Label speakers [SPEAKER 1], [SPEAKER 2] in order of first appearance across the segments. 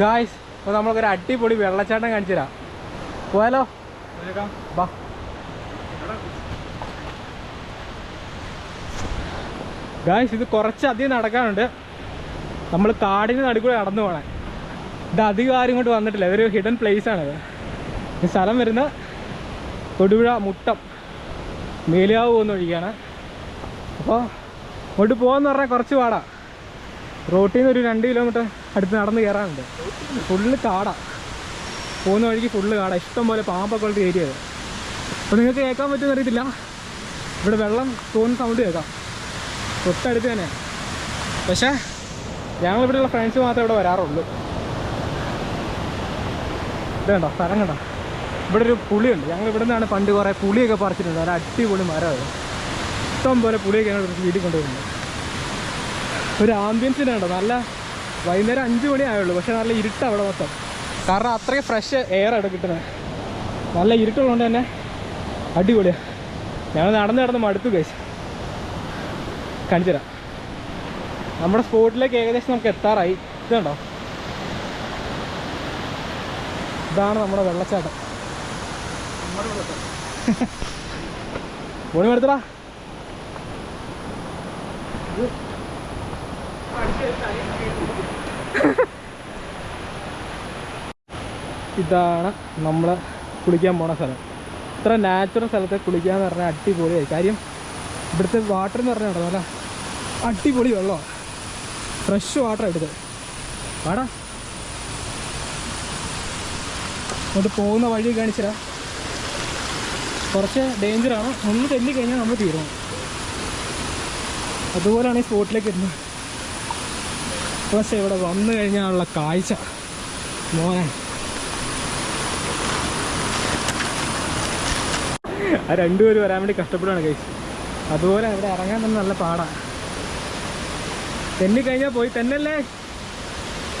[SPEAKER 1] Guys അപ്പോൾ നമ്മൾക്കൊരു അടിപൊളി വെള്ളച്ചാട്ടം കാണിച്ചു തരാം പോയാലോ ബാ ഗായ്സ് ഇത് കുറച്ചധികം നടക്കാനുണ്ട്. നമ്മൾ കാടിന് നടുക്കൂടെ നടന്നു പോകണേ ഇത് അധികം ആരും ഇങ്ങോട്ട് വന്നിട്ടില്ല. ഇതൊരു ഹിഡൻ പ്ലേസ് ആണിത്. ഈ സ്ഥലം വരുന്ന തൊടുപുഴ മുട്ടം. മേലിയാവ് പോകുന്ന വഴിക്കാണ്. അപ്പോൾ ഇങ്ങോട്ട് പോകാന്ന് പറഞ്ഞാൽ കുറച്ച് പാടാ. റോട്ടിൽ നിന്ന് ഒരു രണ്ട് കിലോമീറ്റർ അടുത്ത് നടന്ന് കയറാനുണ്ട് ഫുള്ള് കാടാ. പോകുന്ന വഴിക്ക് ഫുള്ള് കാടാ. ഇഷ്ടം പോലെ പാമ്പൊക്കെ ഉള്ള ഏരിയ അപ്പോൾ നിങ്ങൾക്ക് കേൾക്കാൻ പറ്റുമെന്ന് അറിയത്തില്ല. ഇവിടെ വെള്ളം തോന്നുന്ന സൗണ്ട് കേൾക്കാം. തൊട്ടടുത്ത് തന്നെ. പക്ഷേ ഞങ്ങൾ ഇവിടെയുള്ള ഫ്രണ്ട്സ് മാത്രമേ ഇവിടെ വരാറുള്ളൂ. ഇത് കണ്ടോ? സ്ഥലം കണ്ടോ? ഇവിടെ ഒരു പുളിയുണ്ട്. ഞങ്ങൾ ഇവിടെ നിന്നാണ് പണ്ട് കുറേ പുളിയൊക്കെ പറിച്ചിട്ടുണ്ട് നല്ല അടിപൊളി മരമാണ് ഇഷ്ടം പോലെ പുളിയൊക്കെ ഞങ്ങൾ വീട്ടിൽ കൊണ്ടുവരുന്നത് ഒരു ആംബിയൻസിന് കണ്ടോ? നല്ല വൈകുന്നേരം അഞ്ച് മണി ആയുള്ളൂ. പക്ഷെ നല്ല ഇരുട്ട് അവിടെ മൊത്തം. കാരണം അത്രയും ഫ്രഷ് എയർ അവിടെ കിട്ടുന്നത്. നല്ല ഇരുട്ടുള്ളതുകൊണ്ട് തന്നെ അടിപൊളിയാണ് ഞങ്ങൾ നടന്ന് നടന്ന് മടുത്തു കഴിച്ചു കാണിച്ചു നമ്മുടെ സ്പോട്ടിലേക്ക് ഏകദേശം നമുക്ക് എത്താറായി. ഇതുണ്ടോ? ഇതാണ് നമ്മുടെ വെള്ളച്ചാട്ടം. ഓടി എടുത്തടാ ഇതാണ് നമ്മൾ കുളിക്കാൻ പോണ സ്ഥലം. ഇത്ര നാച്ചുറൽ സ്ഥലത്ത് കുളിക്കാന്ന് പറഞ്ഞാൽ അടിപൊളിയായി. കാര്യം ഇവിടുത്തെ വാട്ടർ എന്ന് പറഞ്ഞാൽ നല്ല അടിപൊളി വെള്ളമാണ് ഫ്രഷ് വാട്ടർ എടുത്ത് വാടാ. അങ്ങോട്ട് പോകുന്ന വഴി കാണിച്ചരാ കുറച്ച് ഡേഞ്ചറാണ് ഒന്ന് തെല്ലി കഴിഞ്ഞാൽ നമ്മൾ തീർന്നു. അതുപോലെയാണ് ഈ സ്പോട്ടിലേക്ക് എത്തുന്നത് പക്ഷേ ഇവിടെ വന്നു കഴിഞ്ഞാലുള്ള കാഴ്ച മോനെ. ആ രണ്ടുപേരും വരാൻ വേണ്ടി കഷ്ടപ്പെടുകയാണ് കഴിച്ച് അതുപോലെ ഇവിടെ ഇറങ്ങാൻ തന്നെ നല്ല പാടാണ് തെന്നി കഴിഞ്ഞാൽ പോയി. തെന്നല്ലേ?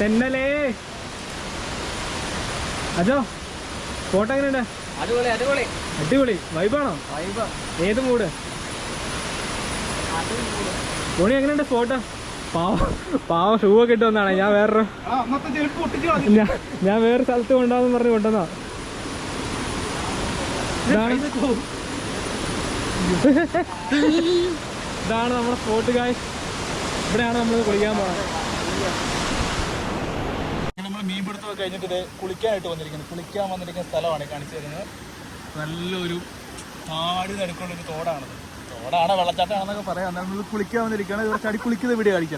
[SPEAKER 1] തെന്നലേ. അജോ ഫോട്ടോ എങ്ങനെയുണ്ട്?
[SPEAKER 2] അടിപൊളി അടിപൊളി.
[SPEAKER 1] അടിപൊളി. വൈബാണോ? ഏത് മൂഡ് മോണി എങ്ങനെയുണ്ട് ഫോട്ടോ? പാവ പാവ ഷൂ ഒക്കെ ഇട്ട് വന്നാണ്. ഞാൻ വേറൊരു ഞാൻ ഞാൻ വേറെ സ്ഥലത്ത് കൊണ്ടാന്ന് പറഞ്ഞ് കൊണ്ടുവന്നാ. ഇതാണ് ഇതാണ് നമ്മുടെ സ്പോട്ട് കായ് ഇവിടെയാണ് നമ്മൾ കുളിക്കാൻ പോകുന്നത്
[SPEAKER 2] നമ്മൾ മീൻപിടുത്തമൊക്കെ കഴിഞ്ഞിട്ട് ഇത് കുളിക്കാനായിട്ട് വന്നിരിക്കുന്നത് കുളിക്കാൻ വന്നിരിക്കുന്ന സ്ഥലമാണ് കാണിച്ചു തരുന്നത്. നല്ലൊരു താടി നടുക്കുള്ളൊരു തോടാണത്. തോടാണ് വെള്ളച്ചാട്ടമാണെന്നൊക്കെ പറയാം. നമ്മൾ കുളിക്കാൻ വന്നിരിക്കുകയാണ്. ഇവിടെ ചടി കുളിക്കുന്ന വീഡിയോ കാണിക്കാം.